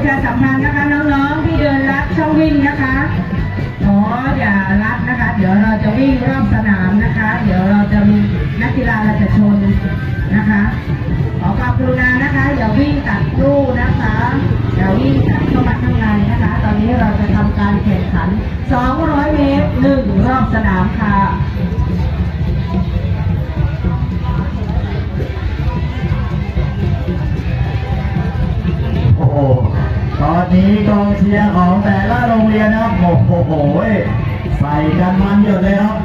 ประชาสัมพันธ์นะคะน้องๆที่เดินลัดช่องวิ่งนะคะอ๋ออย่าลัดนะคะ เดี๋ยวเราจะวิ่งรอบสนามนะคะ เดี๋ยวเราจะมีนักกีฬาเราจะชนนะคะ ขอความกรุณานะคะ อย่าวิ่งตัดลู่นะคะอย่าวิ่งตัดเข้ามาข้างในนะคะ ตอนนี้เราจะทำการแข่งขัน 200 เมตรหนึ่งรอบสนามค่ะ ตอนนี้กองเชียร์ของแต่ละโรงเรียนนะครับโอ้โหใส่กันมันเยอะเลยครับ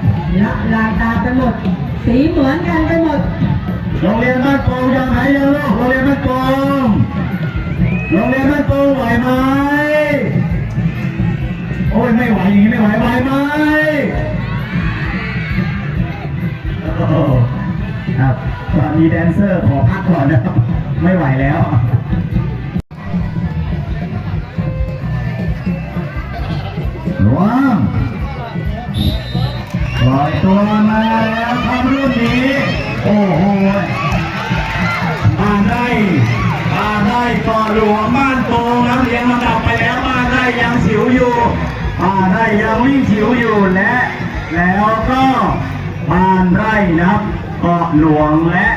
ละลานตาไปหมด สีเหมือนกันไปหมด โรงเรียนบ้านโป่งยังไหนยังลูกโรงเรียนบ้านโป่งโรงเรียนบ้านโป่งไหวไหมโอ้ยไม่ไหวอย่างนี้ไม่ไหวไหวไหมโอ้โหครับตอนนี้แดนเซอร์ขอพักก่อนนะครับ ไม่ไหวแล้ว รวังปล่อยตัวมาแล้วครับรุ่นนี้ โอ้โหบ้านไร่บ้านไร่ก่อหลวงบ้านโป่งน้ำเลี้ยงลำดับไปแล้วบ้านไร่ยังสิวอยู่บ้านไร่ยังวิ่งฉิวอยู่และ แล้วก็บ้านไร่นะครับเกาะหลวงและ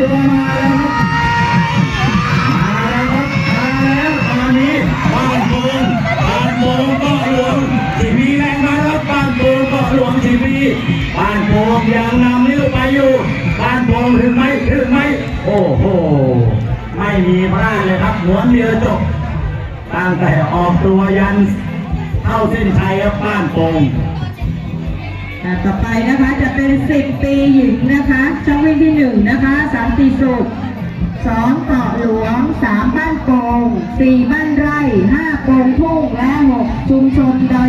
ตัวมาแล้วครับมาแล้วมาแล้วตอนนี้บ้านโป่งบ้านโป่งเกาะหลวงสีพีแรงมาแล้วบ้านโป่งเกาะหลวงสีพีบ้านโป่งยังนำนิ้วไปอยู่บ้านโป่งถึงไหมถึงไหมโอ้โหไม่มีพลาดเลยครับหวนเดียวจบตั้งแต่ออกตัวยันเข้าเส้นชัยครับบ้านโป่ง ต่อไปนะคะจะเป็น 10 ปีหญิงนะคะ ช่องวิ่งที่ 1 นะคะ3ตีสุข2เกาะหลวง 3 บ้านโป่ง4 บ้านไร่ 5โป่งทุ่งและ 6 ชุมชนดอย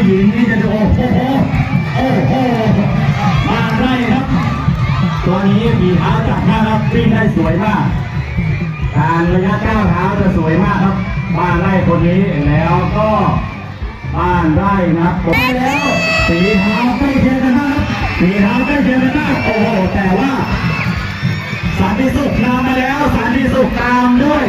ผู้หญิงนี่จะดูโอ้โหโอ้โหบ้านไร่ครับ ตัวนี้มีเท้าจับนะครับวิ่งได้สวยมากการระยะก้าวเท้าจะสวยมากครับบ้านไร่คนนี้แล้วก็บ้านไร่นะครับผมแล้วสีเท้าใกล้เคียงกันมากครับสีเท้าใกล้เคียงกันมากโอ้โหแต่ว่าสันติสุขนำมาแล้วสันติสุขตามด้วย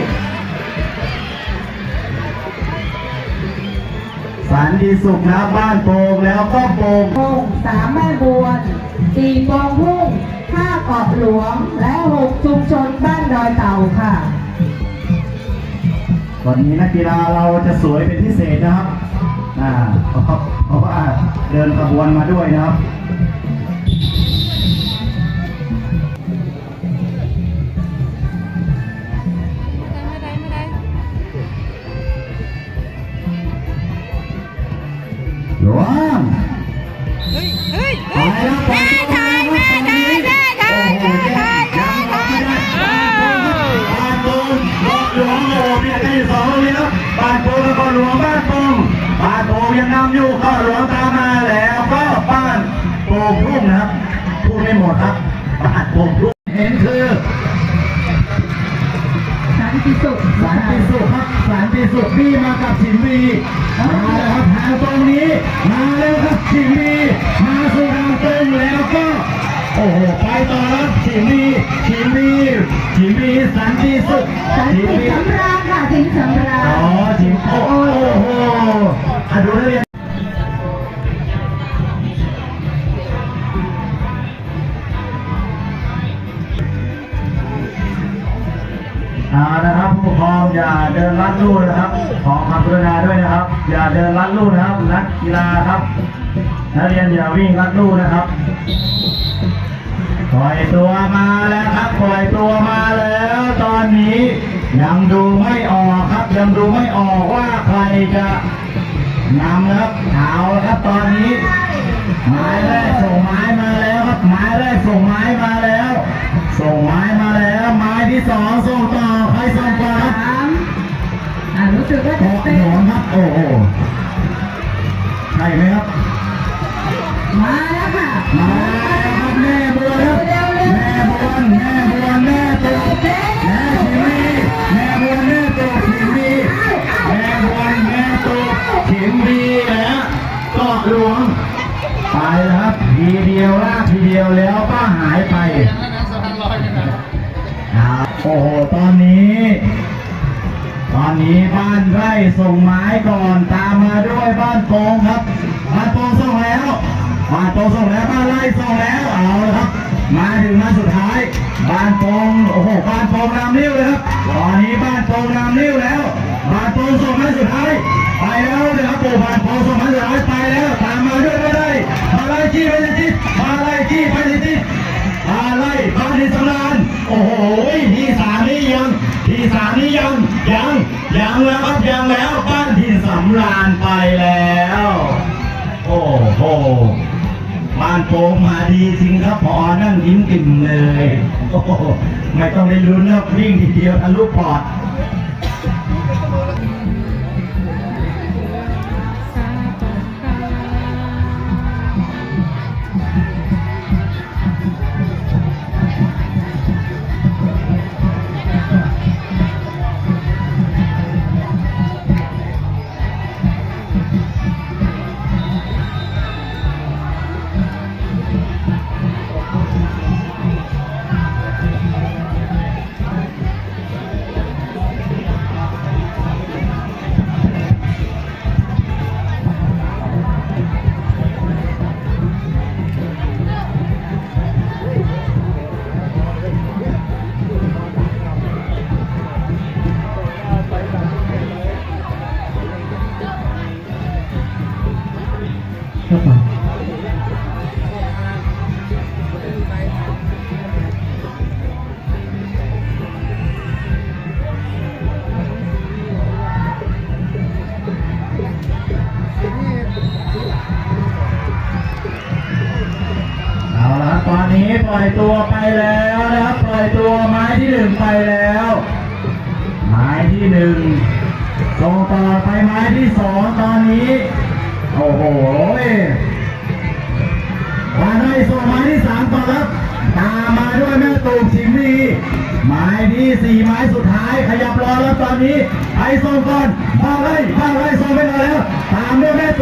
สันติสุขนะบ้านโป่งแล้วก็โป่งโป่งสามแม่บวนสี่โป่งพุ่งห้าเกาะหลวง และหกชุมชนบ้านดอยเต่าค่ะวันนี้นักกีฬาเราจะสวยเป็นพิเศษนะครับอ่าเพราะเพราะว่าเดินขบวนมาด้วยนะครับ มาแล้วครับทางตรงนี้ มาแล้วครับสิงห์บีมาสู่ทางตรงแล้วก็ โอ้โห ไปต่อแล้วสิงห์บีสิงห์บีสิงห์บีสันติสุขสันสิงติห์บีสำราญค่ะสิงห์สำราอ๋อญ กคองอย่าเดินลัดลู่นะครับ ขอความกรุณาด้วยนะครับ อย่าเดินลัดลู่นะครับ นักกีฬาครับนักเรียนอย่าวิ่งลัดลู่นะครับ ปล่อยตัวมาแล้วครับ ปล่อยตัวมาแล้ว ตอนนี้ยังดูไม่ออกครับ ยังดูไม่ออกว่าใครจะนำครับเอาครับตอนนี้ไม้แรกส่งไม้มาแล้วครับไม้แรกส่งไม้มาแล้ว ส่งไม้มาแล้ว ไม้ที่สองส่งต่อใครส่งต่อ อ่ารู้สึกว่าจะเตะหนอนครับ โอ้โหใช่ไหมครับ มาแล้วค่ะมาแม่บัวครัแม่บัวแม่แม่ตัวแม่ทีมีแม่บัวแม่ตดีแม่บัวแม่ตัวทีมีแล้วก็หลวงไปครับทีเดียวล่าทีเดียวแล้วก็หายไปโอ้โหตอนนี้ นี้บ้านไร่ส่งไม้ก่อนตามมาด้วยบ้านโป่งครับบ้านโป่งส่งแล้วบ้านโป่งส่งแล้วบ้านไร่ส่งแล้วเอาละครับ มาถึงมาสุดท้ายบ้านโป่งโอ้โหบ้านโป่งนำนิ้วเลยครับตอนนี้บ้านโป่งนำนิ้วแล้วบ้านโป่งส่งม้สุดท้ายไปแล้วนะครับปู่บ้านโป่งส่งม้สุดท้ายไปแล้วตามมาด้วยไม่ได้มาไล่จี้ไปสิจิมาไล่จี้ไปจิมาไล่บ้านที่สำรานโอ้โหที่สามนี้ยังที่สามนี้ยังยังยังแล้วครับยังแล้วบ้านที่สำรานไปแล้ว โอ้โหบ้านโป่งมาดีจริงครับพอนั่งยิ้มกิ่มเลยโอ้โหไม่ต้องได้ลุ้นแล้ววิ่งทีเดียวทะลุปอด เอ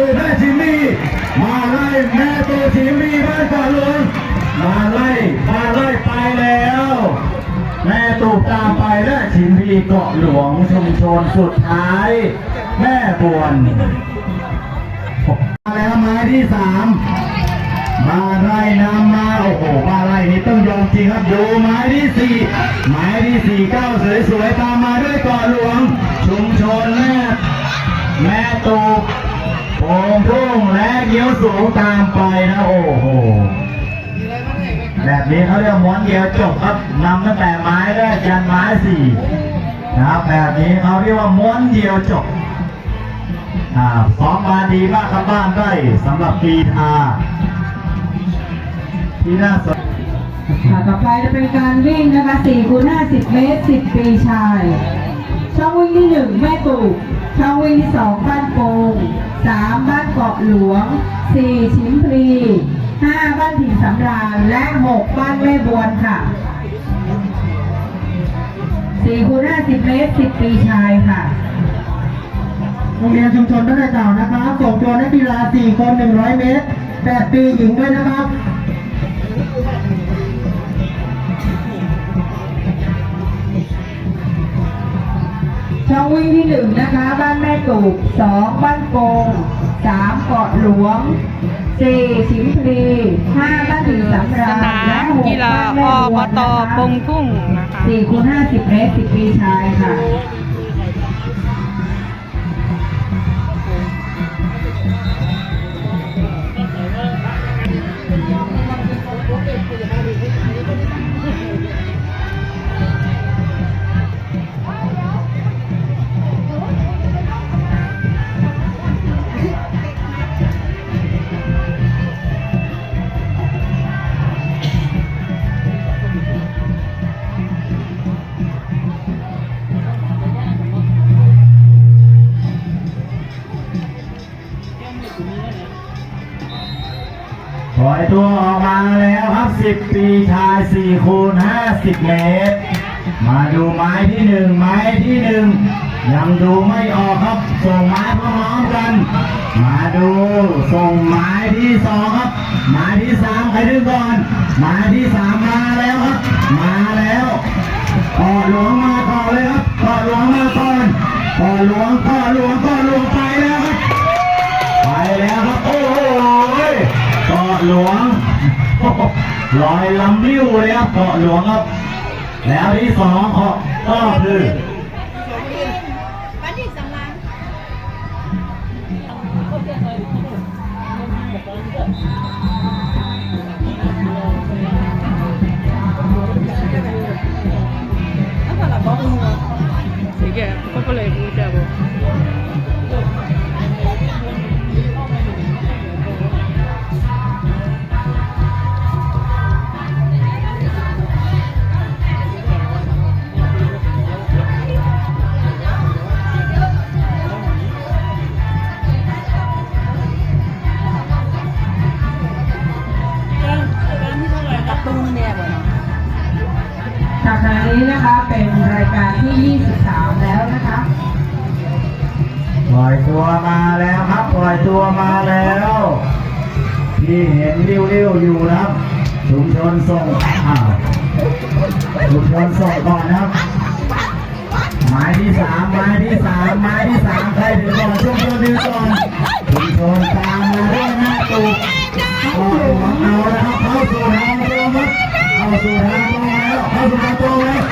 ามด้วแม่ตูแม่ชิมีมาไล่แม่ตูชิมีบ้านก่อนหลวงมาไล่มาไล่ไปแล้ว แม่ตูตามไปและชิมีเกาะหลวงชุมชนสุดท้าย แม่บวนมาแล้วไม้ที่สามมาไล่นำมาโอ้โหมาไล่นี่ต้องยอมจริงครับดูไม้ที่สี่ไม้ที่สี่เก้าสวยๆตามมาด้วยเกาะหลวง ชุมชนแม่แม่ตู โป่งพุ่งและเกี้ยวสูงตามไปนะโอ้โหแบบนี้เขาเรียกม้วนเดียวจบครับนำตั้งแต่ไม้แรกยันไม้สี่นะครับแบบนี้เขาเรียกว่าม้วนเดียวจบอ่าซ้อมมาดีมากครับบ้านได้สำหรับปีทาที่น่าสนค่ะต่อไปจะเป็นการวิ่งนะคะ4คูณ50 เมตร 10 ปีชาย ช่องวิ่งที่ 1 แม่ตูบช่องวิ่งที่ 2 บ้านโป่ง 3บ้านเกาะหลวง4ชิมพลี5บ้านถิ่นสำราญและ6บ้านแม่บวนค่ะ4คูณ50เมตร10ปีชายค่ะโรงเรียนชุมชนบ้านนาเก่านะคะส่งตัวนักกีฬา4คน 100 เมตร 8 ปีหญิงด้วยนะครับ ช่องวิ่งที่หนึ่งนะคะ บ้านแม่ตูบสองบ้านโป่งสามเกาะหลวงสี่ชิมพลีห้าบ้านถิ่นสำสราญนาและมหกกีฬาบ้านอแม่บบัวตนะคะปงทุ่งนะคะสี่คูณห้าสิบเมตรสิบปีชายค่ะ 20 ปีชาย 4 คูณ 50 เมตร มาดูไม้ที่หนึ่งไม้ที่หนึ่งยังดูไม่ออกครับ ส่งไม้พร้อมกัน มาดูส่งไม้ที่สองครับ ไม้ที่สามใครดึงก่อน ไม้ที่สามมาแล้วครับ มาแล้วก่อหลวงมาต่อนเลยครับก่อหลวงมาก่อนก่อหลวงก่อหลวงก่อหลวงไปแล้วครับ ลอยลำลิ้วเลยครับเกาะหลวงครับ แล้วที่สองก็ก็คือ จากขณะนี้นะคะเป็นรายการที่ 23 แล้วนะคะ ปล่อยตัวมาแล้วครับ ปล่อยตัวมาแล้ว ที่เห็นริ้วๆอยู่นะครับชุมชนส่งอ้าวชุมชนส่งก่อนนะครับหมายที่สามหมายที่สามหมายที่สามใครถึงก่อนชุมชนถึงก่อนชุมชนตามมาด้วยหน้าตูกก็หลวงเอาล้วครับเข้าสู่ทางตรงครับ สู่ทางตรงแล้วเข้าสู่ทางตรงแล้ว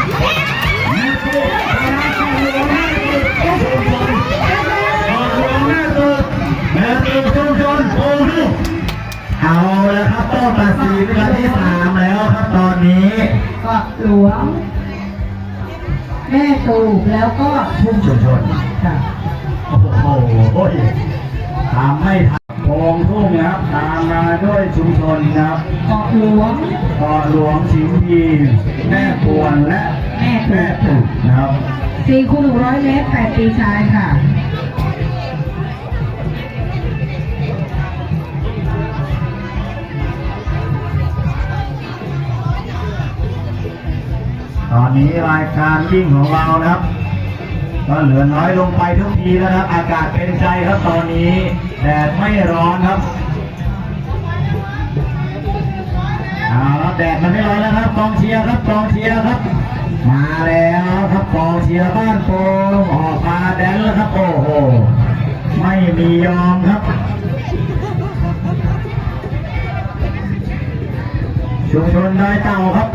หน้าตูกหน้าตูกหน้าตูกเข้าสู่ทางออกลงหน้าตึกแม่ตึกชุมชนโอ้โหเอาแล้วครับต้องตัดสินกันที่สามแล้วครับตอนนี้ก็หลวง แม่ตูบแล้วก็ชุมชชุมนค่ะโอ้โหตามไม่ทัน นะครับตามมาด้วยชุมชนนะครับเกาะหลวงเกาะหลวงชิมพีแม่ปวนและแม่แม่ตึกนะครับ4คูณ100เมตร8ปีชายค่ะตอนนี้รายการวิ่งของเรานะครับ ก็เหลือน้อยลงไปทุกทีแล้วนะครับ อากาศเป็นใจครับตอนนี้แดดไม่ร้อนครับ แดดมันไม่ร้อนแล้วครับกองเชียร์ครับกองเชียร์ครับ มาแล้วครับกองเชียร์บ้านโป่งออกมาแดนแล้วครับโอ้โหไม่มียอมครับชุมชนดอยเต่าครับ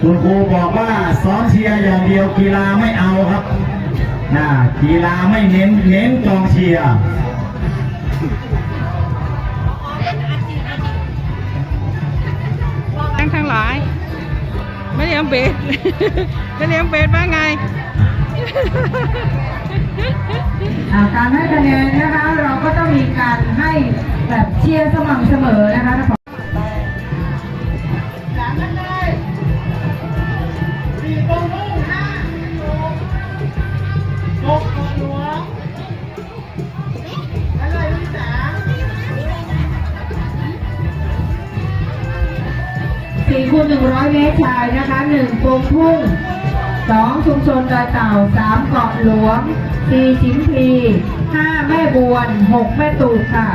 คุณครูบอกว่าซ้อมเชียร์อย่างเดียวกีฬาไม่เอาครับนะกีฬาไม่เน้นเน้นกองเชียร์ หลาย ไม่เลี้ยงเบสไม่เลี้ยงเบสว่าไงการให้คะแนนนะคะ เราก็ต้องมีการให้แบบเชียร์สม่ำเสมอนะคะ สี่คูณหนึ่งร้อยเมตรชายนะคะหนึ่งโป่งพุ่งสองชุมชนดอยเต่าสามเกาะหลวงสี่ชิมพลีห้าแม่บวนหกแม่ตูดค่ะ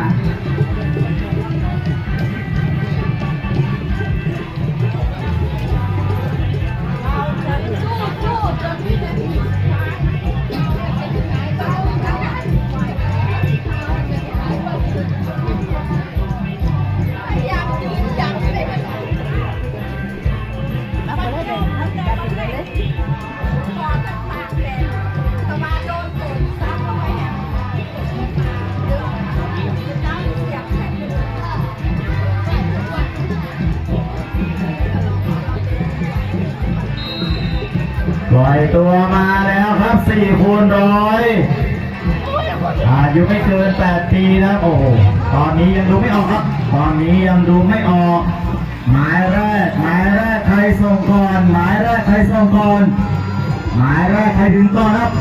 ใครดึงก่อนครับ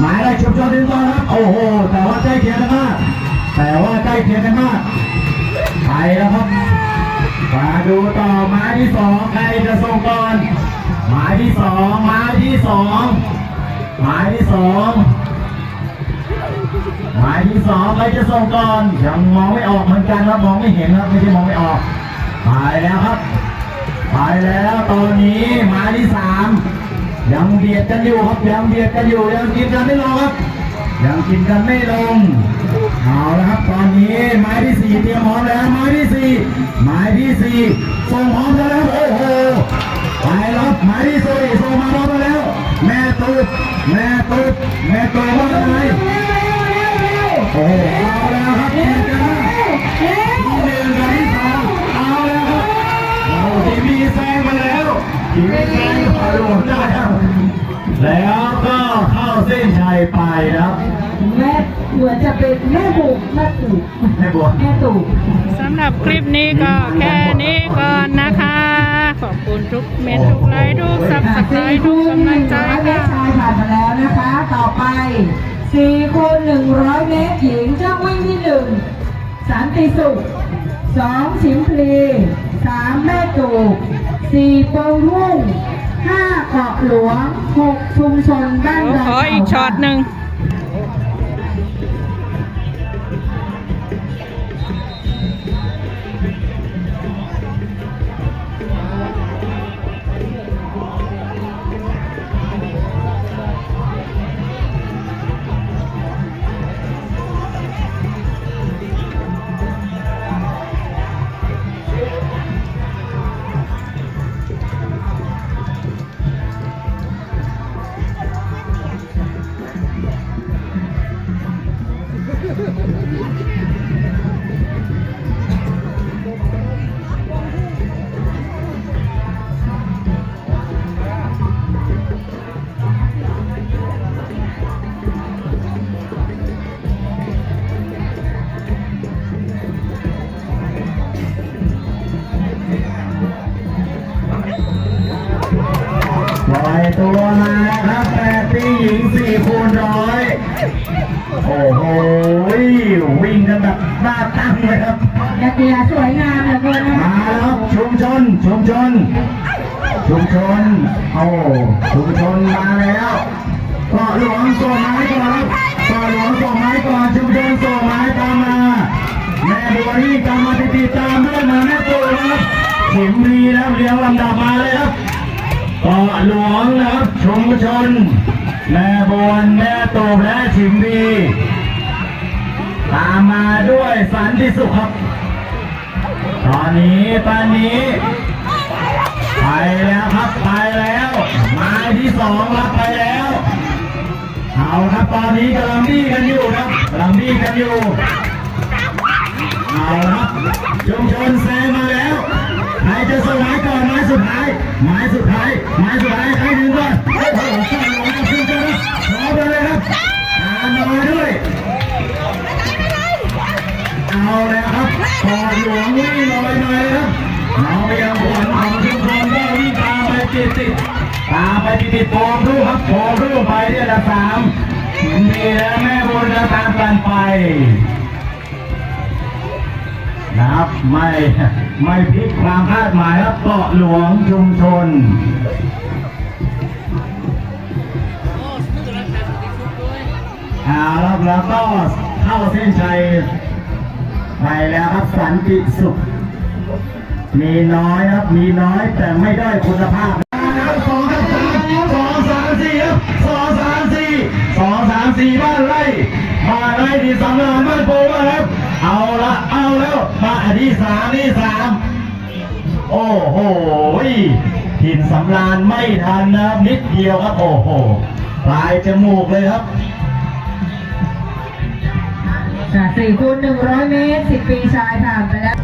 หมายแรกชุมชนดึงก่อนครับ โอ้โห แต่ว่าใกล้เคียงกันมาก แต่ว่าใกล้เคียงกันมากไปแล้วครับ มาดูต่อหมายที่สองใครจะส่งก่อนหมายที่สองหมายที่สองหมายที่สองหมายที่สองใครจะส่งก่อนยังมองไม่ออกเหมือนกันครับมองไม่เห็นครับไม่ใช่มองไม่ออกไปแล้วครับไปแล้วตอนนี้หมายที่สาม ยังเบียดกันอยู่ครับยังเบียดกันอยู่ยังกินกันไม่ลงครับยังกินกันไม่ลงเอาละครับตอนนี้ไม้ที่สี่เตรียมพร้อมแล้วไม้ที่สี่ไม้ที่สี่ส่งพร้อมแล้วโอ้โหไปรับไม้ที่สี่ส่งมาพร้อมแล้ว แม่ตุ๊ดแม่ตุ๊ดแม่ตุ๊ดว่าไงโอ้โหเอาแล้วครับกินกันมากที่หนึ่งกับที่สองเอาแล้วครับเราทีวีแซงมาแล้วทีวีแซงพอรวมได้ครับ แล้วก็เข้าเส้นชัยไปนะครับ แม่เหมือนจะเป็นแม่บุกแม่ตู่แม่บัวแม่ตู่สำหรับคลิปนี้ก็แค่นี้ก่อนนะคะ ขอบคุณทุกเมนทุกไลค์ทุกซับสไครต์ทุกกำลังใจร้อยเมตค่ะรชายผ่านมาแล้วนะคะ ต่อไปสี่คูณหนึ่งร้อยเมตรหญิงเจ้าวิ่งที่หนึ่งสันติสุขสองชิมพลีสามแม่ตูกสี่โปงมุ่ง ห้าเกาะหลวงหกชุมชนบ้านโอ้ดอนขออีกช็อตหนึ่ง ชุมชน ชุมชน โอ้ ชุมชนมาแล้วกาะหลวงส่งไม้ก่อนกาะหลวงส่งไม้ก่อนชุมชนส่งไม้ตามมา แม่บัวนี่ตามมาติดตามด้วยมาแม่ตัวนะครับขิมรีนะครับเรียงลำดับมาเลยครับกาะหลวงนะครับชุมชน แม่บวแม่โตและฉิมรีตามมาด้วยสันติสุขครับ ตอนนี้ตอนนี้ แล้วครับไปแล้วไม้ที่สองรับไปแล้วเอาครับตอนนี้กำลังบี้กันอยู่ครับกำลังบี้กันอยู่เอาครับชุมชนแซงมาแล้วใครจะส่งไม้ก่อนไม้สุดท้ายไม้สุดท้ายไม้สุดท้ายใครถึงก่อนโอ้โหข้างหลวงกับชุมชนพร้อมเลยครับตามมาด้วยเอาแล้วครับปอหลวงวิ่งลอยมาเลยครับน้องเบียงขวัญของชุมชนก็วิ่ง ตามไปติดติดตามไปติดติดๆโปมรูปครับโปมรูปไปที่อันดับสามมีและแม่บุญก็ตามกันไปนะครับไม่ไม่พลิกความคาดหมายครับเกาะหลวงชุมชนเอาแล้วแล้วก็เข้าเส้นชัยไปแล้วครับสันติสุข มีน้อยครับ มีน้อยแต่ไม่ได้คุณภาพสองครับสองสามสี่ครับสองสามสี่สองสามสี่บ้านไร่บ้านไร่ที่สำนักบ้านโป่งครับ เอาละเอาแล้วมาอันที่สามที่สามโอ้โหหินสำรานไม่ทันนะครับนิดเดียวครับโอ้โหปลายจมูกเลยครับค่ะสี่คูณหนึ่งร้อยเมตรสิบปีชายผ่านไปแล้ว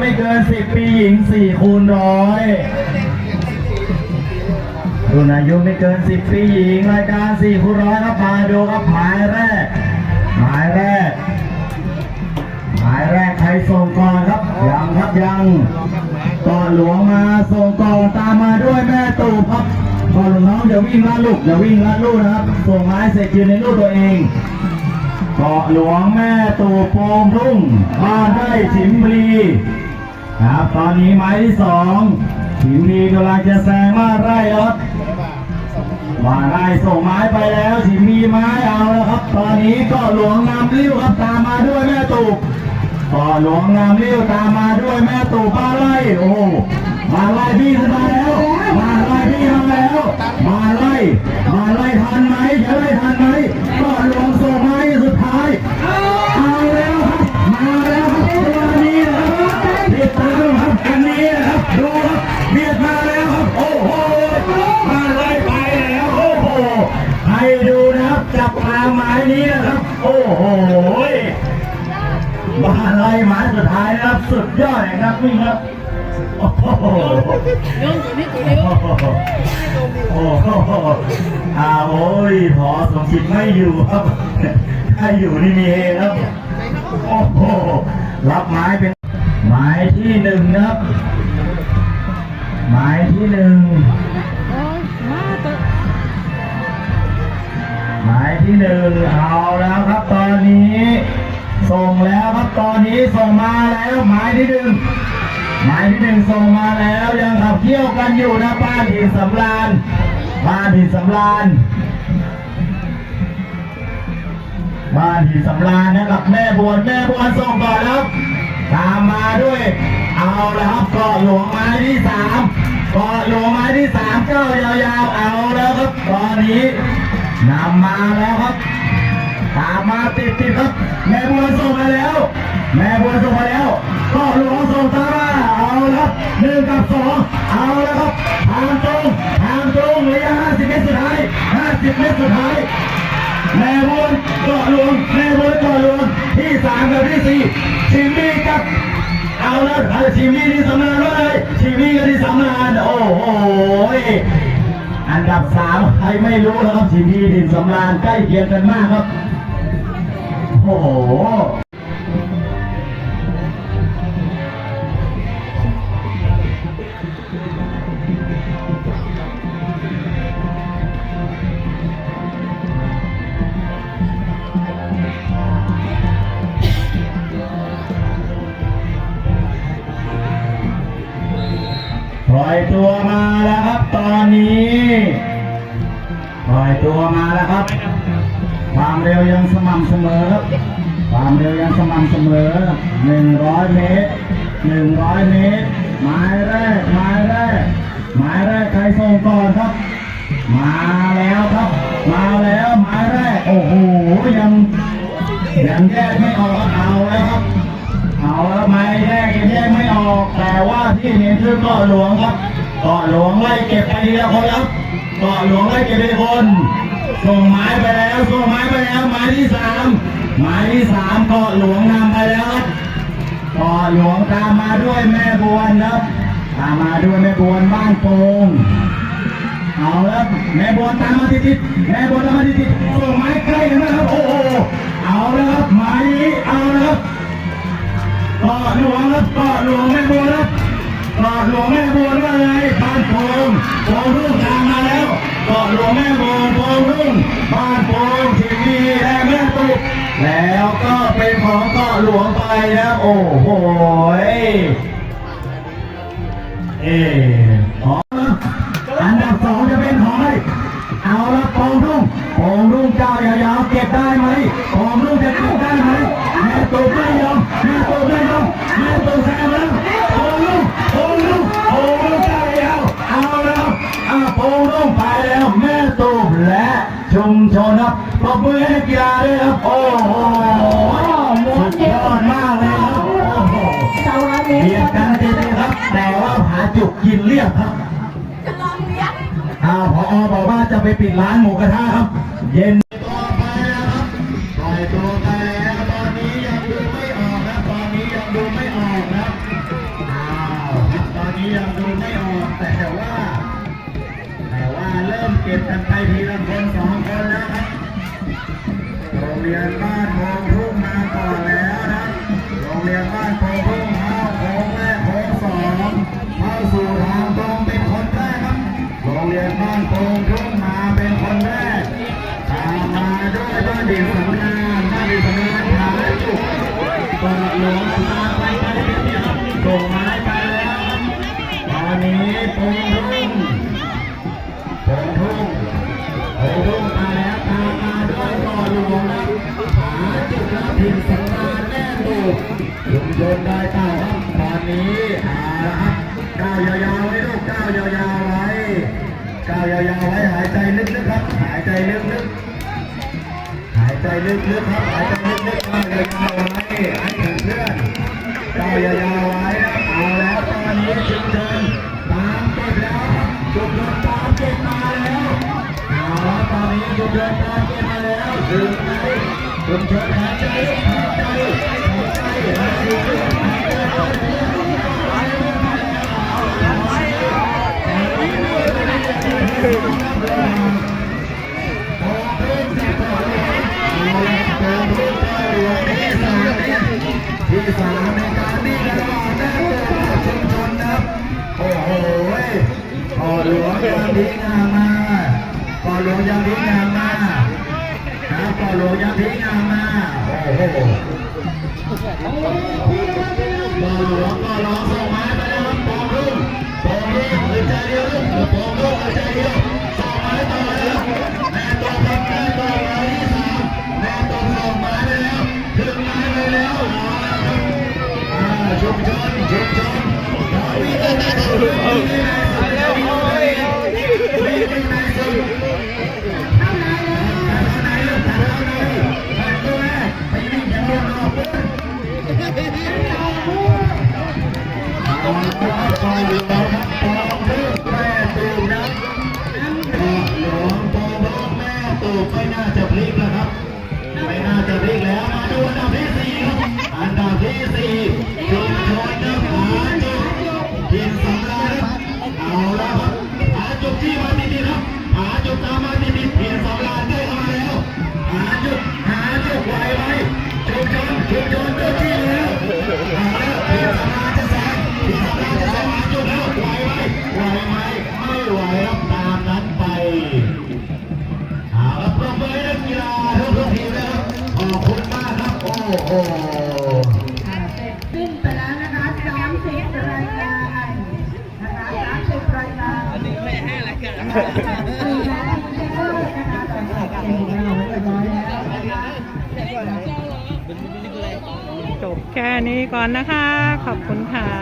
ไม่เกิน10ปีหญิง4คูณร้อยรุ่นอายุไม่เกิน10ปีหญิงรายการ4คูณร้อยครับมาดูครับหมายแรกหมายแรกหมายแรกใครส่งก่อนครับยังครับยังก่อนหลวงมาส่งก่อนตามมาด้วยแม่ตูบครับก่อนน้องเดี๋ยววิ่งลัดลูกเดี๋ยววิ่งลัดลูกนะครับส่งไม้เสร็จยืนในลูกตัวเองเกาะหลวงแม่ตู่โปมรุ่งบ้านไร่ฉิมพลี ครับตอนนี้ไม้ที่สองทีมดีกำลังจะแซงมาไร่รับมาไร่ส่งไม้ไปแล้วทีมมีไม้เอาแล้วครับ ตอนนี้ก็หลวงนำริ้วครับตามมาด้วยแม่ตูบก็หลวงนำริ้วตามมาด้วยแม่ตูบมาไล่โอ้มาไล่พี่มาแล้ว มาไล่พี่มาแล้ว มาไล่มาไล่ทันไหมจะไล่ทันไหม ดูนะครับ จับปลาไม้นี้นะครับ โอ้โหมาไล่ไม้สุดท้ายนะครับ สุดยอดเลยครับวิ่ครับโอ้โหโอ้โหอ่าโอ้ยพอสมจิตไม่อยู่ครับ ถ้าอยู่นี่มีเฮครับ โอ้โห รับไม้เป็นไม้ที่หนึ่งนะครับ ไม้ที่หนึ่ง ที่หนึ่งเอาแล้วครับตอนนี้ ส่งแล้วครับตอนนี้ส่งมาแล้วหมายที่หนึ่งหมายที่หนึ่งส่งมาแล้วยังขับเที่ยวกันอยู่นะบ้านหินสำราญบ้านหินสำราญบ้านหินสำราญนะครับแม่บวนแม่บวนส่งก่อนแล้วตามมาด้วย เอาแล้วครับเกาะหลวงไม้ที่สามเกาะหลวงไม้ที่สามเก้ายาวๆเอาแล้วครับตอนนี้ นำมาแล้วครับ ตามมาติดติดๆครับ แม่บัวส่งมาแล้ว แม่บัวส่งมาแล้ว ก็หลวงส่งตามมาเอาแล้วครับหนึ่งกับสองเอาแล้วครับทางตรงทางตรงระยะ50 เมตรสุดท้าย 50 เมตรสุดท้ายแม่บัวเกาะหลวงแม่บัวเกาะหลวงที่สามกับที่สี่ชิมมี่กับเอาแล้วชิมมี่ที่สำนาญว่าเลยชิมมี่กับที่สำนาญโอ้โห อันดับสามใครไม่รู้แล้วครับทีพีดินสำราญใกล้เคียงกันมากครับ โอ้โหปล่อยตัวมาแล้ว ตอนนี้ปล่อยตัวมาแล้วครับ ความเร็วยังสม่ำเสมอ ความเร็วยังสม่ำเสมอ 100 เมตร 100 เมตรไม้แรกไม้แรกไม้แรกใครส่งก่อนครับ มาแล้วครับ มาแล้วไม้แรก โอ้โห ยังยังแยกไม่ออกเอาแล้วครับ เอาแล้วไม้แยกแยกไม่ออก แต่ว่าที่เห็นคือเกาะหลวงครับ เกาะหลวงไล่เก็บไปทีละคนครับเกาะหลวงไล่เก็บไปทีละคน ส่งไม้ไปแล้วส่งไม้ไปแล้วไม้ที่สามไม้ที่สามเกาะหลวงนำไปแล้วครับเกาะหลวงตามมาด้วยแม่บวนครับตามมาด้วยแม่บวนบ้านโป่งเอาแล้วแม่บวนตามมาติดๆแม่บวนตามมาติดๆส่งไม้ใกล้กันนะครับโอ้โหเอาแล้วครับไม้เอาแล้วครับเกาะหลวงครับเกาะหลวงแม่บัวครับ กาะหลวงแม่บัวว่าไงบ้านโป่งโป่งรุ่งตามมาแล้วเกาะหลวงแม่บัวโป่งรุ่งบ้านโป่งทีวีและแม่ตุกแล้วก็เป็นของเกาะหลวงไปนะโอ้โหเออขออันดับสองจะเป็นของใครเอาละโป่งรุ่งโป่งรุ่งเจ้ายาวๆเก็บได้ไหมโป่งรุ่งจะเก็บได้ไหมแม่ตุกไม่ยอมแม่ตุกไม่ยอมแม่ตุกแซงแล้ว งรุ่งไปแล้วแม่ตุกและชุมชนครับปรบมือให้กีฬาด้วยครับ โอ้โหสุดยอดมากเลยครับ โอ้โหเสาร์อาทิตเบียดย์กันจริงๆครับ แต่ว่าผาจุกกินเรียบครับอ้าวพอบอกว่าจะไปปิดร้านหมูกระทะครับ เย็น ทีมสำราแม่ตูบชุมชนได้เก้าครับตอนนี้อาละครับก้าวยาวๆไว้ลูกก้าวยาวๆไว้ก้าวยาวๆไว้หายใจลึกๆครับ หายใจลึกๆหายใจลึกๆครับหายใจลึกๆก้าวยาวๆไว้ให้ถึงเพื่อนก้าวยาวๆไว้นะครับเอาแล้วตอนนี้ชุมชนตามเก็บแล้วครับชุมชนตามเก็บมาแล้ว นนี้ชุมชนตามเก็บมาแล้วถึงไหนชุมชนหายใจหายใจหายใจหายใจหายใจที่สามในการที่กร ยังดีงามมานะพ่อหลวงยังดีงามมาโอ้โหพ่อหลวงก็ร้องส่งม้ไปแล้วครับปองรุ่งปองรุ่งหัวใจเดียวลูกปองรุ่งหัวใจเดียวส่งม้ต่อแล้วแม่ตัวครับแม่ตัวไม้ที่สามแม่ตัวส่งม้ไปแล้วถึงไม้ไปแล้วชุมชนชุมชนเราวิ่งกันได้สุด ได้สุดเท่าไหร่เท่าไหร่ลูกเท่าไหร่ผ่านตัวแรกไปวิ่งอย่างเดียวรอปุ๊บเอาละครับปล่อยหลวงครับปองเรื่องแม่ตูนะปล่อยหลวงปองเรื่องแม่ตูไม่น่าจะพลิกแล้วครับ ไม่น่าจะพลิกแล้ว มาดูอันดับที่สี่ครับอันดับที่สี่ชุมชนนะหาจุดทีมสำราญครับเอาละครับหาจุดที่มาติดๆครับ จุดตามมาทีมสำราญได้เข้ามาแล้ว หาจุดหาจุดไวไวชุมชนชุมชนเจ้าที่แล้วเอาแล้วทีมสำราจะแซงทีมสำราจะแซงหาจุดแล้วไหวไหมไหวไหมไม่ไหวครับตามนั้นไปเอาละปรบมือให้นักกีฬาทุกทีมนะครับขอบคุณมากครับโอ้โหขึ้นไปแล้วนะคะ30รายการนะคะ30รายการอันนี้ไม่ให้รายการ จบแค่นี้ก่อนนะคะ ขอบคุณค่ะ